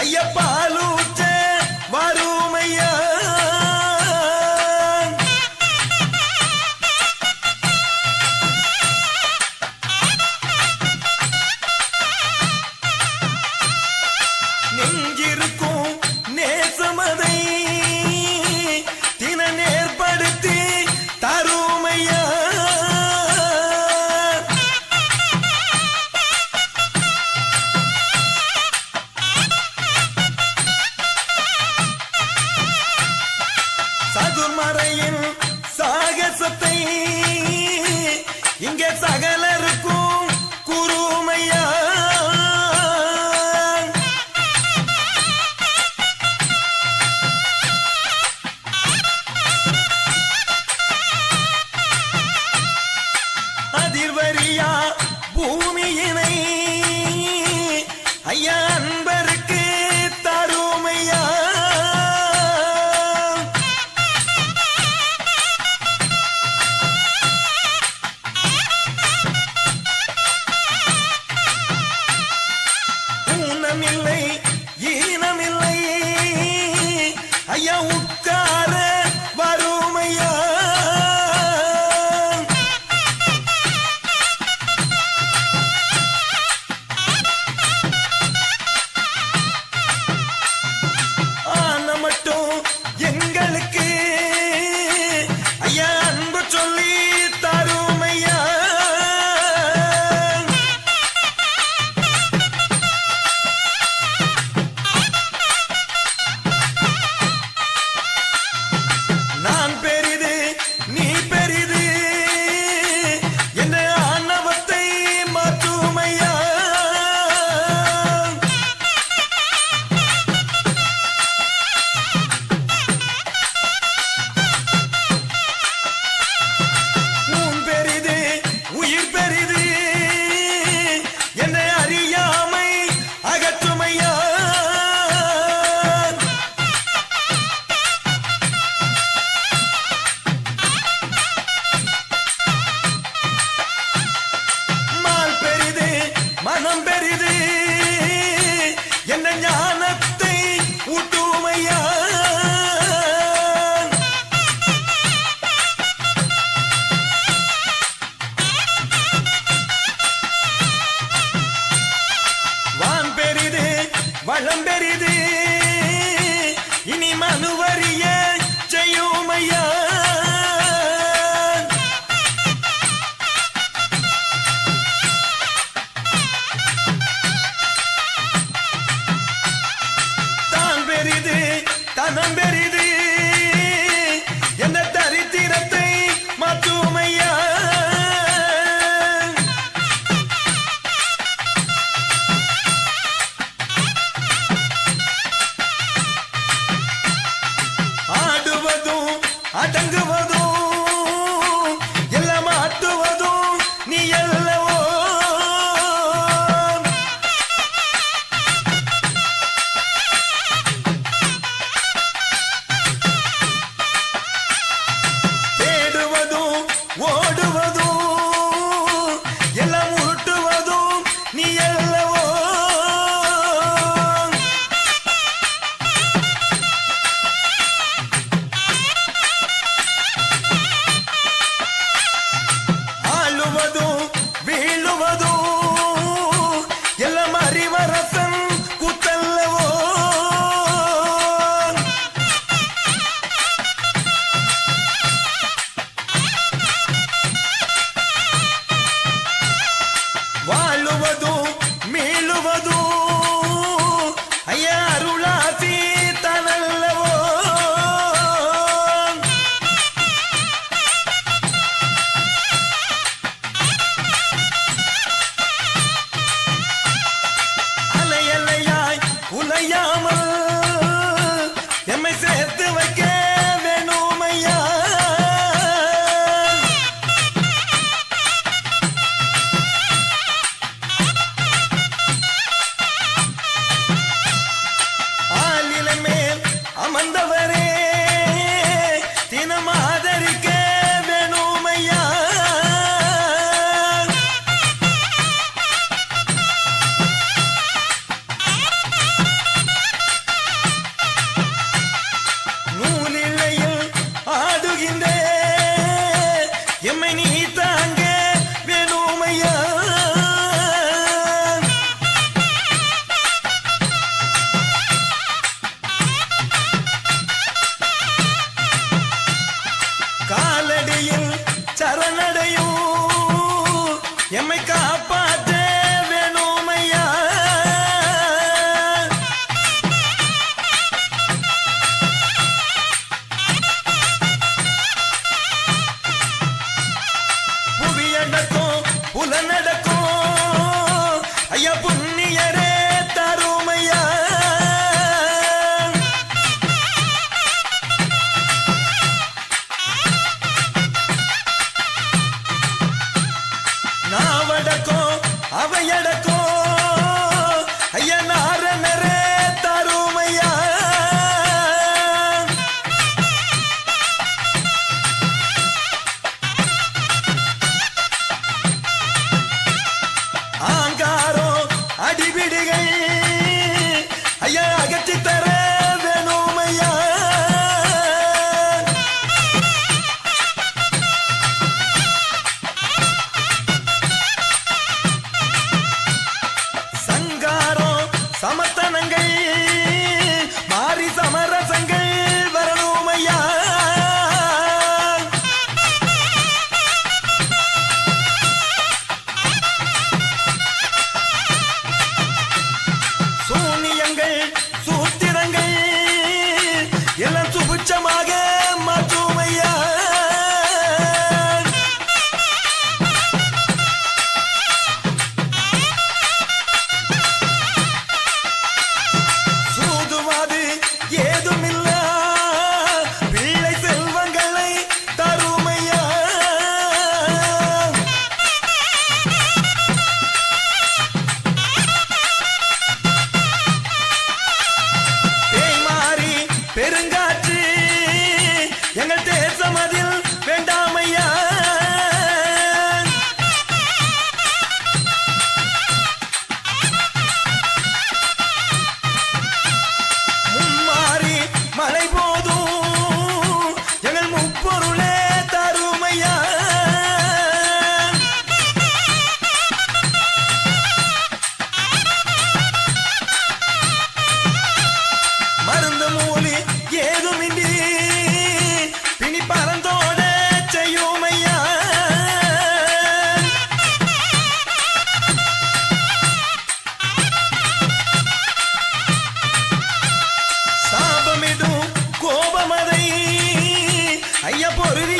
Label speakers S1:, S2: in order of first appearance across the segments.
S1: ஐயப்பா சதுர்மறையின் சாகசத்தை இங்கே சகலருக்கும்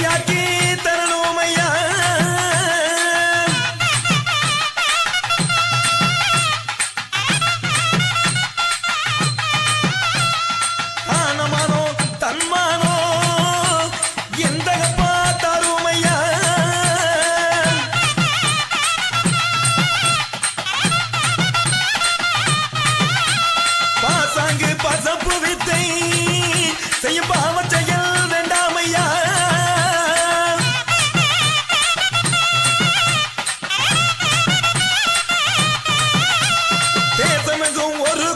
S1: aquí. ஒரு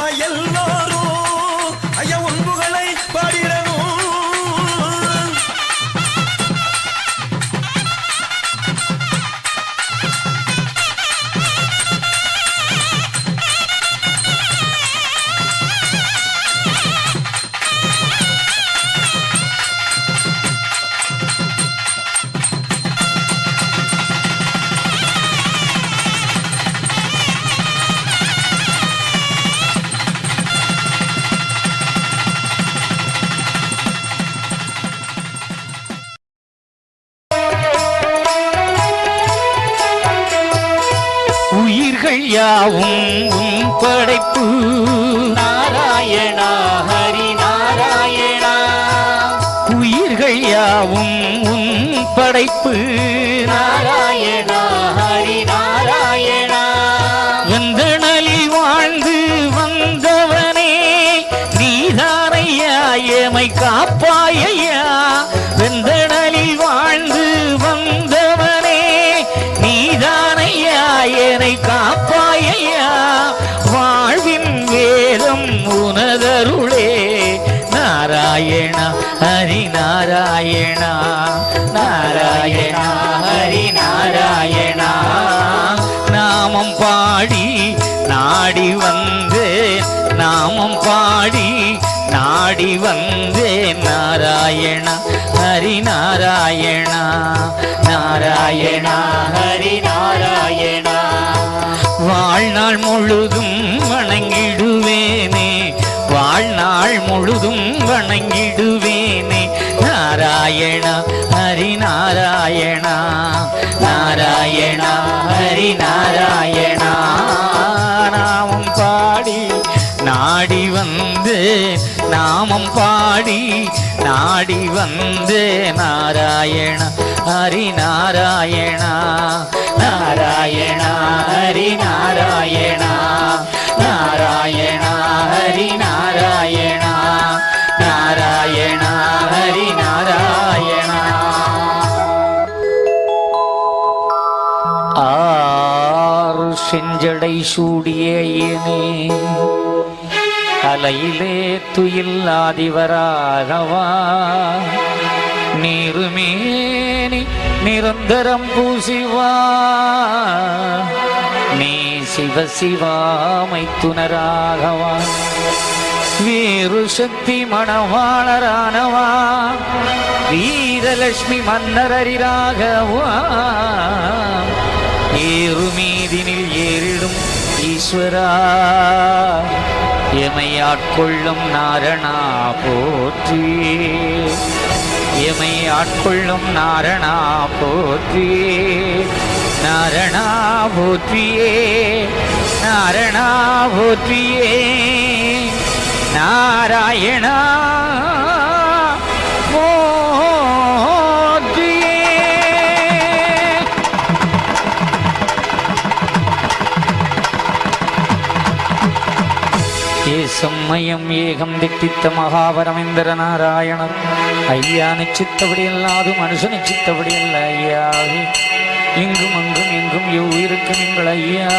S1: ¡Soy
S2: el! யாவும் படைப்பு. நாராயணா ஹரி நாராயணா உயிர்கள் யாவும் உன் படைப்பு. நாராயணா ஹரி நாராயணா வந்தனலி வாழ்ந்து வந்தவனே நீதானையா எமை காப்பாயையா. வெந்தனலி வாழ்ந்து வந்தவனே நீதானையா என்னை கா நாராயண ஹரி நாராயண நாராயண ஹரி நாராயண நாமம் பாடி நாடி வந்தேன். நாமம் பாடி நாடி வந்தேன். நாராயண ஹரி நாராயண நாராயண ஹரி நாராயண வாழ்நாள் முழுதும் வணங்கிடுவேன். வாழ்நாள் முழுதும் வணங்கிடுவேனே. நாராயணா ஹரி நாராயணா நாராயணா ஹரி நாராயணா நாமம் பாடி நாடி வந்து நாமம் பாடி நாடி வந்து நாராயண ஹரி நாராயணா நாராயணா ஹரி நாராயணா நாராயணா ஹரி நாராயணா நாராயணா ஹரி நாராயணா. ஆறு செஞ்சடை சூடிய ஐயனே அலையிலே துயில்லாதிவராகவா நீருமேனி நிரந்தரம் பூசிவா. நீ சிவ சிவாமை துணராகவா வீரு சக்தி மணவாளரானவா. வீரலட்சுமி மன்னரரிராகவா ஏறுமீதினில் ஏறிடும் ஈஸ்வரா. எமையாட்கொள்ளும் நாரணா போற்றி. எமை ஆட்கொள்ளும் நாரணா போற்றி. நாரணா போற்றியே நாராயணா போற்றியே ஏகம் திட்டித்த மகாபரமேந்திர நாராயணர் ஐயா நிச்சித்தபடி அல்லாது மனுஷ நிச்சித்தபடி அல்ல ஐயாவே இங்கும் அங்கும் எங்கும் எவ்வுயிருக்கும் எங்கள் ஐயா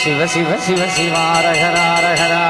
S2: சிவ சிவ சிவ சிவாரகராரகரா